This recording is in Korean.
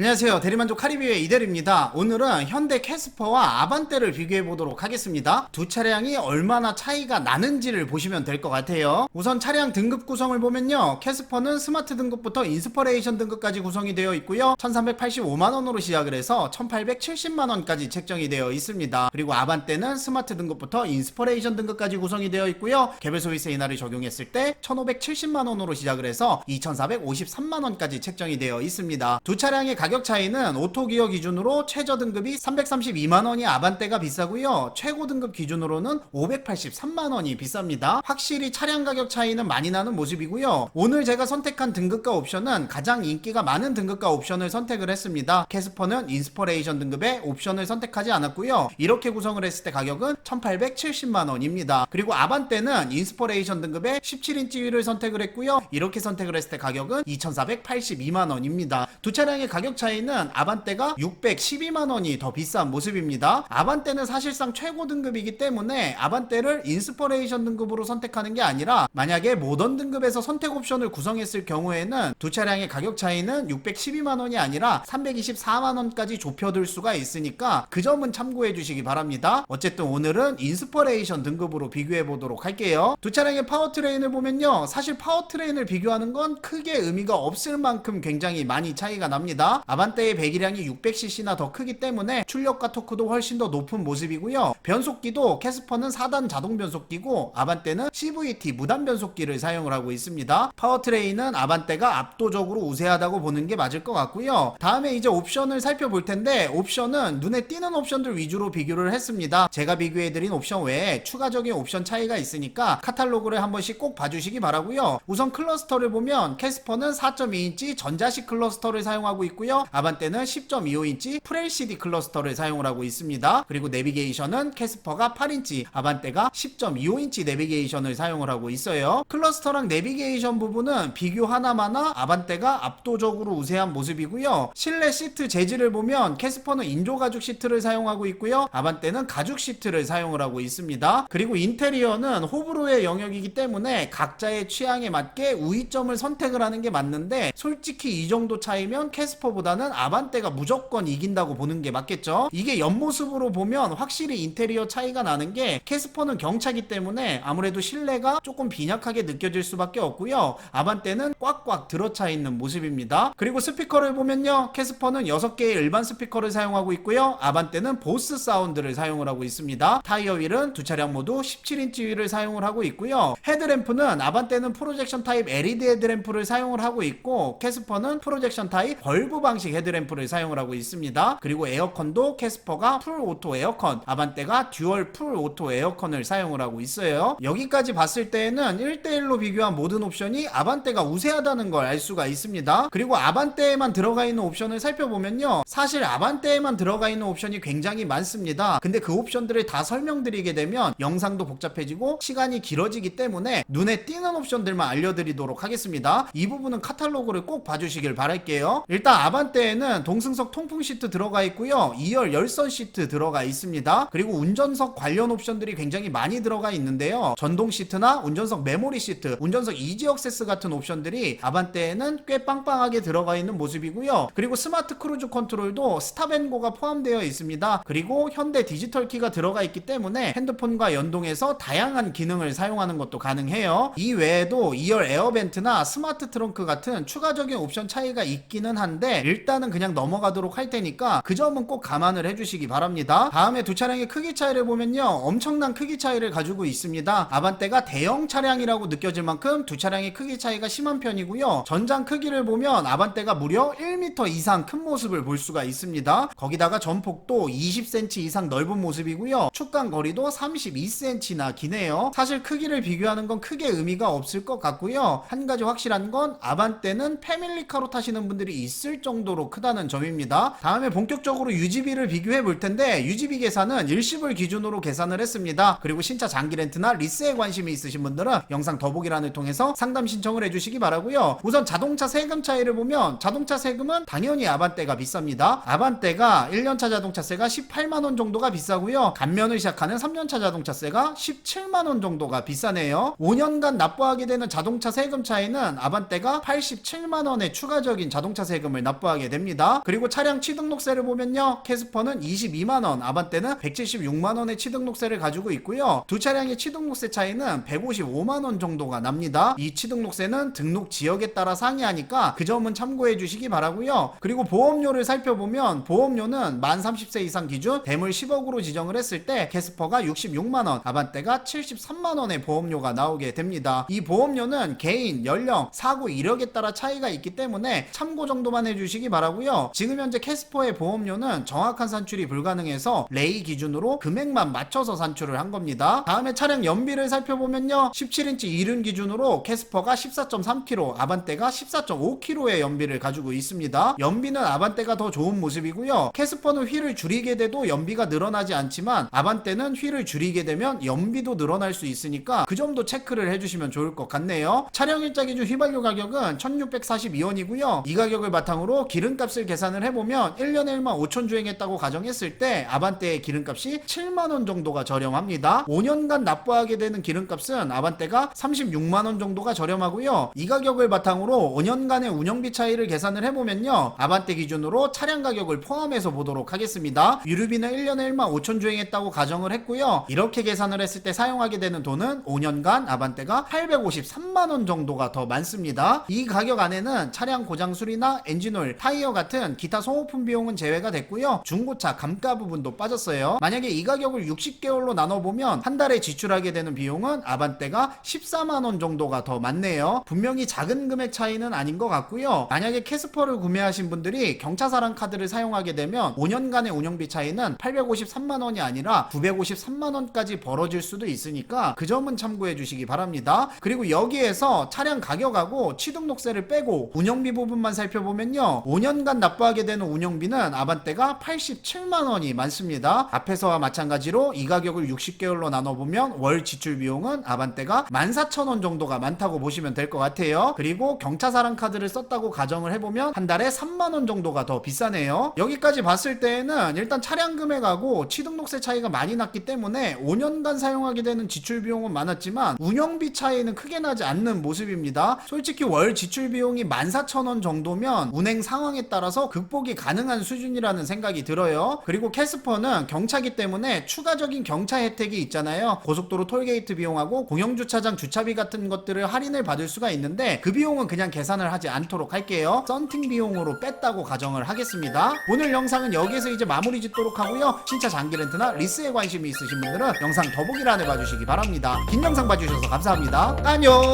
안녕하세요. 대리만족 카리비의 이대리입니다. 오늘은 현대 캐스퍼와 아반떼를 비교해 보도록 하겠습니다. 두 차량이 얼마나 차이가 나는지를 보시면 될 것 같아요. 우선 차량 등급 구성을 보면요. 캐스퍼는 스마트 등급부터 인스퍼레이션 등급까지 구성이 되어 있고요. 1385만원으로 시작을 해서 1870만원까지 책정이 되어 있습니다. 그리고 아반떼는 스마트 등급부터 인스퍼레이션 등급까지 구성이 되어 있고요. 개별 소비세 인하를 적용했을 때 1570만원으로 시작을 해서 2453만원까지 책정이 되어 있습니다. 두 차량의 가격 차이는 오토기어 기준으로 최저 등급이 332만 원이 아반떼가 비싸고요. 최고 등급 기준으로는 583만 원이 비쌉니다. 확실히 차량 가격 차이는 많이 나는 모습이고요. 오늘 제가 선택한 등급과 옵션은 가장 인기가 많은 등급과 옵션을 선택을 했습니다. 캐스퍼는 인스퍼레이션 등급의 옵션을 선택하지 않았고요. 이렇게 구성을 했을 때 가격은 1870만 원입니다. 그리고 아반떼는 인스퍼레이션 등급의 17인치 휠을 선택을 했고요. 이렇게 선택을 했을 때 가격은 2482만 원입니다. 두 차량의 가격 차이는 아반떼가 612만 원이 더 비싼 모습입니다. 아반떼는 사실상 최고 등급이기 때문에 아반떼를 인스퍼레이션 등급으로 선택하는 게 아니라 만약에 모던 등급에서 선택 옵션을 구성했을 경우에는 두 차량의 가격 차이는 612만 원이 아니라 324만 원까지 좁혀들 수가 있으니까 그 점은 참고해 주시기 바랍니다. 어쨌든 오늘은 인스퍼레이션 등급으로 비교해 보도록 할게요. 두 차량의 파워트레인을 보면요. 사실 파워트레인을 비교하는 건 크게 의미가 없을 만큼 굉장히 많이 차이가 납니다. 아반떼의 배기량이 600cc나 더 크기 때문에 출력과 토크도 훨씬 더 높은 모습이고요. 변속기도 캐스퍼는 4단 자동 변속기고 아반떼는 CVT 무단 변속기를 사용을 하고 있습니다. 파워트레인은 아반떼가 압도적으로 우세하다고 보는 게 맞을 것 같고요. 다음에 이제 옵션을 살펴볼 텐데 옵션은 눈에 띄는 옵션들 위주로 비교를 했습니다. 제가 비교해드린 옵션 외에 추가적인 옵션 차이가 있으니까 카탈로그를 한 번씩 꼭 봐주시기 바라고요. 우선 클러스터를 보면 캐스퍼는 4.2인치 전자식 클러스터를 사용하고 있고요. 아반떼는 10.25인치 풀LCD 클러스터를 사용을 하고 있습니다. 그리고 내비게이션은 캐스퍼가 8인치, 아반떼가 10.25인치 내비게이션을 사용을 하고 있어요. 클러스터랑 내비게이션 부분은 비교 하나마나 아반떼가 압도적으로 우세한 모습이고요. 실내 시트 재질을 보면 캐스퍼는 인조 가죽 시트를 사용하고 있고요. 아반떼는 가죽 시트를 사용을 하고 있습니다. 그리고 인테리어는 호불호의 영역이기 때문에 각자의 취향에 맞게 우위점을 선택을 하는 게 맞는데 솔직히 이 정도 차이면 캐스퍼보다 는 아반떼가 무조건 이긴다고 보는 게 맞겠죠. 이게 옆모습으로 보면 확실히 인테리어 차이가 나는 게 캐스퍼는 경차기 때문에 아무래도 실내가 조금 빈약하게 느껴질 수밖에 없고요. 아반떼는 꽉꽉 들어차 있는 모습입니다. 그리고 스피커를 보면요. 캐스퍼는 6개의 일반 스피커를 사용하고 있고요. 아반떼는 보스 사운드를 사용을 하고 있습니다. 타이어 휠은 두 차량 모두 17인치 휠을 사용을 하고 있고요. 헤드램프는 아반떼는 프로젝션 타입 LED 헤드램프를 사용을 하고 있고 캐스퍼는 프로젝션 타입 벌브 방식 헤드램프를 사용을 하고 있습니다. 그리고 에어컨도 캐스퍼가 풀 오토 에어컨, 아반떼가 듀얼 풀 오토 에어컨을 사용을 하고 있어요. 여기까지 봤을 때에는 1대1로 비교한 모든 옵션이 아반떼가 우세하다는 걸 알 수가 있습니다. 그리고 아반떼에만 들어가 있는 옵션을 살펴보면요. 사실 아반떼에만 들어가 있는 옵션이 굉장히 많습니다. 근데 그 옵션들을 다 설명드리게 되면 영상도 복잡해지고 시간이 길어지기 때문에 눈에 띄는 옵션들만 알려드리도록 하겠습니다. 이 부분은 카탈로그를 꼭 봐주시길 바랄게요. 일단 아반 떼에는 동승석 통풍 시트 들어가 있고요. 2열 열선 시트 들어가 있습니다. 그리고 운전석 관련 옵션들이 굉장히 많이 들어가 있는데요. 전동 시트나 운전석 메모리 시트, 운전석 이지 억세스 같은 옵션들이 아반떼에는 꽤 빵빵하게 들어가 있는 모습이고요. 그리고 스마트 크루즈 컨트롤도 스탑앤고가 포함되어 있습니다. 그리고 현대 디지털 키가 들어가 있기 때문에 핸드폰과 연동해서 다양한 기능을 사용하는 것도 가능해요. 이 외에도 2열 에어벤트나 스마트 트렁크 같은 추가적인 옵션 차이가 있기는 한데 일단은 그냥 넘어가도록 할 테니까 그 점은 꼭 감안을 해주시기 바랍니다. 다음에 두 차량의 크기 차이를 보면요. 엄청난 크기 차이를 가지고 있습니다. 아반떼가 대형 차량이라고 느껴질 만큼 두 차량의 크기 차이가 심한 편이고요. 전장 크기를 보면 아반떼가 무려 1m 이상 큰 모습을 볼 수가 있습니다. 거기다가 전폭도 20cm 이상 넓은 모습이고요. 축간 거리도 32cm나 기네요. 사실 크기를 비교하는 건 크게 의미가 없을 것 같고요. 한 가지 확실한 건 아반떼는 패밀리카로 타시는 분들이 있을 정도 로 크다는 점입니다. 다음에 본격적으로 유지비를 비교해 볼 텐데 유지비 계산은 일시불 기준으로 계산을 했습니다. 그리고 신차 장기 렌트나 리스에 관심이 있으신 분들은 영상 더보기란을 통해서 상담 신청을 해주시기 바라고요. 우선 자동차 세금 차이를 보면 자동차 세금은 당연히 아반떼가 비쌉니다. 아반떼가 1년차 자동차세가 18만 원 정도가 비싸고요. 감면을 시작하는 3년차 자동차세가 17만 원 정도가 비싸네요. 5년간 납부하게 되는 자동차 세금 차이는 아반떼가 87만 원의 추가적인 자동차 세금을 납부 납부하게 됩니다. 그리고 차량 취등록세를 보면요. 캐스퍼는 22만원, 아반떼는 176만원의 취등록세를 가지고 있고요. 두 차량의 취등록세 차이는 155만원 정도가 납니다. 이 취등록세는 등록 지역에 따라 상이하니까 그 점은 참고해 주시기 바라고요. 그리고 보험료를 살펴보면 보험료는 만 30세 이상 기준 대물 10억으로 지정을 했을 때 캐스퍼가 66만원, 아반떼가 73만원의 보험료가 나오게 됩니다. 이 보험료는 개인, 연령, 사고 이력에 따라 차이가 있기 때문에 참고 정도만 해주시 기 바라고요. 지금 현재 캐스퍼의 보험료는 정확한 산출이 불가능해서 레이 기준으로 금액만 맞춰서 산출을 한 겁니다. 다음에 차량 연비를 살펴보면요. 17인치 이륜 기준으로 캐스퍼가 14.3km, 아반떼가 14.5km의 연비를 가지고 있습니다. 연비는 아반떼가 더 좋은 모습이고요. 캐스퍼는 휠을 줄이게 돼도 연비가 늘어나지 않지만 아반떼는 휠을 줄이게 되면 연비도 늘어날 수 있으니까 그 점도 체크를 해주시면 좋을 것 같네요. 차량 일자 기준 휘발유 가격은 1642원이고요. 이 가격을 바탕으로 기름값을 계산을 해보면 1년에 1만 5천 주행했다고 가정했을 때 아반떼의 기름값이 7만 원 정도가 저렴합니다. 5년간 납부하게 되는 기름값은 아반떼가 36만 원 정도가 저렴하고요. 이 가격을 바탕으로 5년간의 운영비 차이를 계산을 해보면요. 아반떼 기준으로 차량 가격을 포함해서 보도록 하겠습니다. 유류비는 1년에 1만 5천 주행했다고 가정을 했고요. 이렇게 계산을 했을 때 사용하게 되는 돈은 5년간 아반떼가 853만 원 정도가 더 많습니다. 이 가격 안에는 차량 고장 수리나 엔진오일, 타이어 같은 기타 소모품 비용은 제외가 됐고요. 중고차 감가 부분도 빠졌어요. 만약에 이 가격을 60개월로 나눠보면 한 달에 지출하게 되는 비용은 아반떼가 14만원 정도가 더 많네요. 분명히 작은 금액 차이는 아닌 것 같고요. 만약에 캐스퍼를 구매하신 분들이 경차사랑 카드를 사용하게 되면 5년간의 운영비 차이는 853만원이 아니라 953만원까지 벌어질 수도 있으니까 그 점은 참고해 주시기 바랍니다. 그리고 여기에서 차량 가격하고 취등록세를 빼고 운영비 부분만 살펴보면요. 5년간 납부하게 되는 운영비는 아반떼가 87만 원이 많습니다. 앞에서와 마찬가지로 이 가격을 60개월로 나눠보면 월 지출 비용은 아반떼가 14,000원 정도가 많다고 보시면 될 것 같아요. 그리고 경차사랑 카드를 썼다고 가정을 해보면 한 달에 3만 원 정도가 더 비싸네요. 여기까지 봤을 때에는 일단 차량 금액하고 취등록세 차이가 많이 났기 때문에 5년간 사용하게 되는 지출 비용은 많았지만 운영비 차이는 크게 나지 않는 모습입니다. 솔직히 월 지출 비용이 14,000원 정도면 운행 상황에 따라서 극복이 가능한 수준이라는 생각이 들어요. 그리고 캐스퍼는 경차기 때문에 추가적인 경차 혜택이 있잖아요. 고속도로 톨게이트 비용하고 공영주차장 주차비 같은 것들을 할인을 받을 수가 있는데 그 비용은 그냥 계산을 하지 않도록 할게요. 썬팅 비용으로 뺐다고 가정을 하겠습니다. 오늘 영상은 여기에서 이제 마무리 짓도록 하고요. 신차 장기 렌트나 리스에 관심이 있으신 분들은 영상 더보기란에 봐주시기 바랍니다. 긴 영상 봐주셔서 감사합니다. 안녕!